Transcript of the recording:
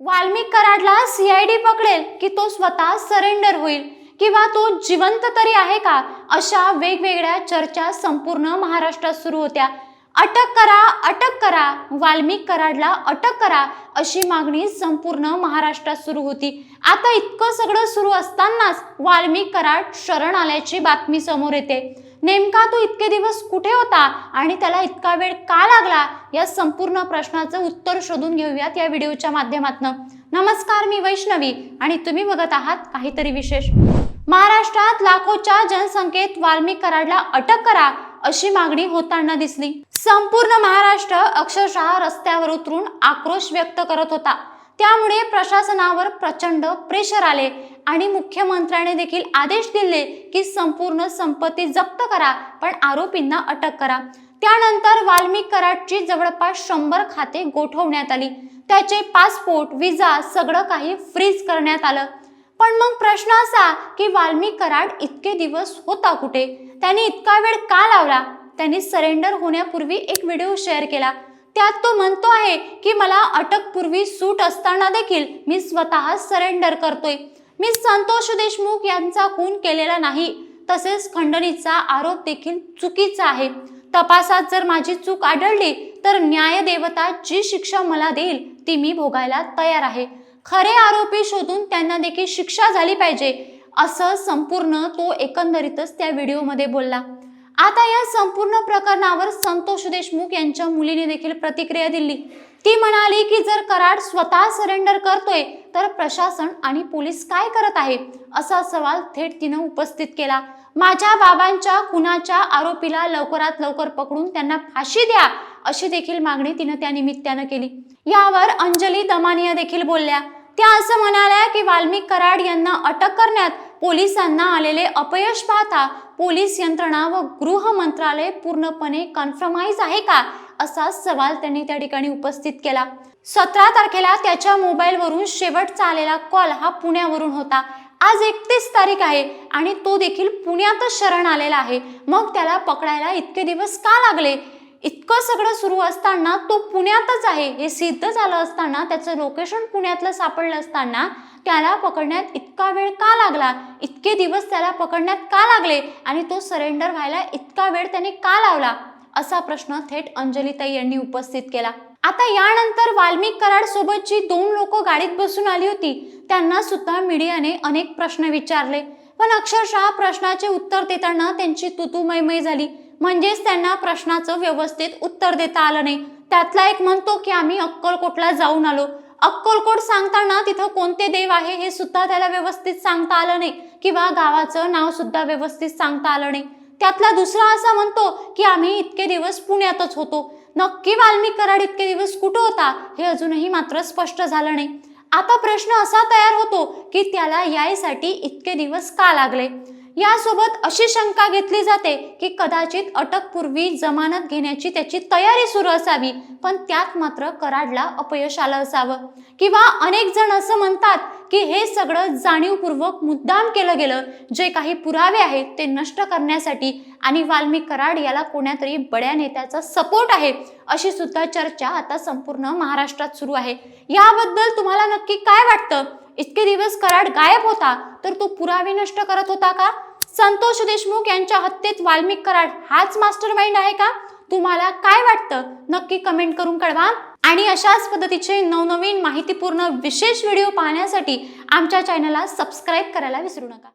Valmik कराडला CID पकडेल की तो स्वतः सरेंडर होईल किंवा तो जिवंत तरी आहे का? अशा वेगवेगळ्या चर्चा संपूर्ण महाराष्ट्रात सुरू होत्या. अटक करा अटक करा वाल्मिक कराडला अटक करा अशी मागणी संपूर्ण महाराष्ट्रात सुरू होती. आता इतकं सगळं सुरू असतानाच वाल्मिक कराड शरण आल्याची बातमी समोर येते. नेमका तो इतके दिवस कुठे होता आणि त्याला इतका वेळ का लागला? या संपूर्ण प्रश्नाचं उत्तर शोधून घेऊयात या व्हिडिओच्या माध्यमातून. नमस्कार मी वैष्णवी आणि तुम्ही बघत आहात काहीतरी विशेष. महाराष्ट्रात लाखोच्या जनसंख्येत वाल्मिक कराडला अटक करा अशी मागणी होताना दिसली. संपूर्ण महाराष्ट्र अक्षरशः रस्त्यावर उतरून आक्रोश व्यक्त करत होता. त्यामुळे प्रशासनावर प्रचंड प्रेशर आले आणि मुख्यमंत्र्याने देखील आदेश दिले की संपूर्ण संपत्ती जप्त करा पण आरोपींना अटक करा. त्यानंतर वाल्मिक कराडची जवळपास शंभर खाते गोठवण्यात आली. त्याचे पासपोर्ट विजा सगळं काही फ्रीज करण्यात आलं. पण मग प्रश्न असा की वाल्मिक कराड इतके दिवस होता कुठे? त्यांनी इतका वेळ का लावला? त्यांनी सरेंडर होण्यापूर्वी एक व्हिडिओ शेअर केला. त्यात तो म्हणतो आहे की मला अटकपूर्वी सूट असताना देखील मी स्वतः सरेंडर करतोय. मी संतोष देशमुख यांचा खून केलेला नाही. तसेच खंडणीचा आरोप देखील चुकीचा आहे. तपासात जर माझी चूक आढळली तर न्यायदेवता जी शिक्षा मला देईल ती मी भोगायला तयार आहे. खरे आरोपी शोधून त्यांना देखील शिक्षा झाली पाहिजे असं संपूर्ण तो एकंदरीतच त्या व्हिडिओमध्ये बोलला. आता या संपूर्ण प्रकरणावर संतोष देशमुख यांच्या मुलीने देखील प्रतिक्रिया दिली. ती म्हणाली की जर कराड स्वतः सरेंडर करतोय तर प्रशासन आणि पोलीस काय करत आहे? असा सवाल थेट तिनं उपस्थित केला. माझ्या बाबांच्या खुनाच्या आरोपीला लवकरात लवकर पकडून त्यांना फाशी द्या अशी देखील मागणी तिनं त्या निमित्तानं केली. यावर अंजली दमानिया देखील बोलल्या. त्या असं म्हणाल्या की वाल्मिक कराड यांना अटक करण्यात पोलिसांना आलेले अपयश पाहता पोलीस यंत्रणा व गृह मंत्रालय पूर्णपणे कन्फर्माइज आहे का? असा सवाल त्यांनी त्या ठिकाणी उपस्थित केला. सतरा तारखेला त्याच्या मोबाईलवरून शेवटचा आलेला कॉल हा पुण्यावरून होता. आज एकतीस तारीख आहे आणि तो देखील पुण्यातच शरण आलेला आहे. मग त्याला पकडायला इतके दिवस का लागले? इतकं सगळं सुरू असताना तो पुण्यातच आहे. हे सिद्ध झालं असताना त्याचं लोकेशन पुण्यातलं सापडलं असताना त्याला पकडण्यात इतका वेळ का लागला? इतके दिवस त्याला पकडण्यात का लागले? आणि तो सरेंडर व्हायला इतका वेळ त्याने का लावला? असा प्रश्न थेट अंजलीताई यांनी उपस्थित केला. आता यानंतर वाल्मिक कराड सोबत जी दोन लोक गाडीत बसून आली होती त्यांना सुद्धा मीडियाने अनेक प्रश्न विचारले. पण अक्षरशः प्रश्नाचे उत्तर देताना त्यांची तुतुमयमय झाली. म्हणजेच त्यांना प्रश्नाचं व्यवस्थित उत्तर देता आलं नाही. त्यातला एक म्हणतो की आम्ही अक्कलकोटला जाऊन आलो. अक्कलकोट सांगताना तिथं कोणते देव आहे हे सुद्धा त्याला व्यवस्थित सांगता आलं नाही किंवा गावाचं नाव सुद्धा व्यवस्थित सांगता आलं नाही. त्यातला दुसरा असा म्हणतो की आम्ही इतके दिवस पुण्यातच होतो. नक्की वाल्मिक कराड इतके दिवस कुठं होता हे अजूनही मात्र स्पष्ट झालं नाही. आता प्रश्न असा तयार होतो की त्याला यायसाठी इतके दिवस का लागले? यासोबत अशी शंका घेतली जाते की कदाचित अटकपूर्वी जमानत घेण्याची त्याची तयारी सुरू असावी पण त्यात मात्र कराडला अपयश आलं असावं. किंवा अनेक जण असं म्हणतात की हे सगळं जाणीवपूर्वक मुद्दाम केलं गेलं. जे काही पुरावे आहेत ते नष्ट करण्यासाठी आणि वाल्मिक कराड याला कोण्यातरी बड्या नेत्याचा सपोर्ट आहे अशी सुद्धा चर्चा आता संपूर्ण महाराष्ट्रात सुरू आहे. याबद्दल तुम्हाला नक्की काय वाटतं? इतके दिवस कराड गायब होता तर तो पुरावे नष्ट करत होता का? संतोष देशमुख यांच्या हत्येत वाल्मिक कराड हाच मास्टर माइंड आहे का? तुम्हाला काय वाटतं? नक्की कमेंट करून कळवा. आणि अशाच पद्धतीचे नवनवीन माहितीपूर्ण विशेष व्हिडिओ पाहण्यासाठी आमच्या चॅनलला सबस्क्राईब करायला विसरू नका.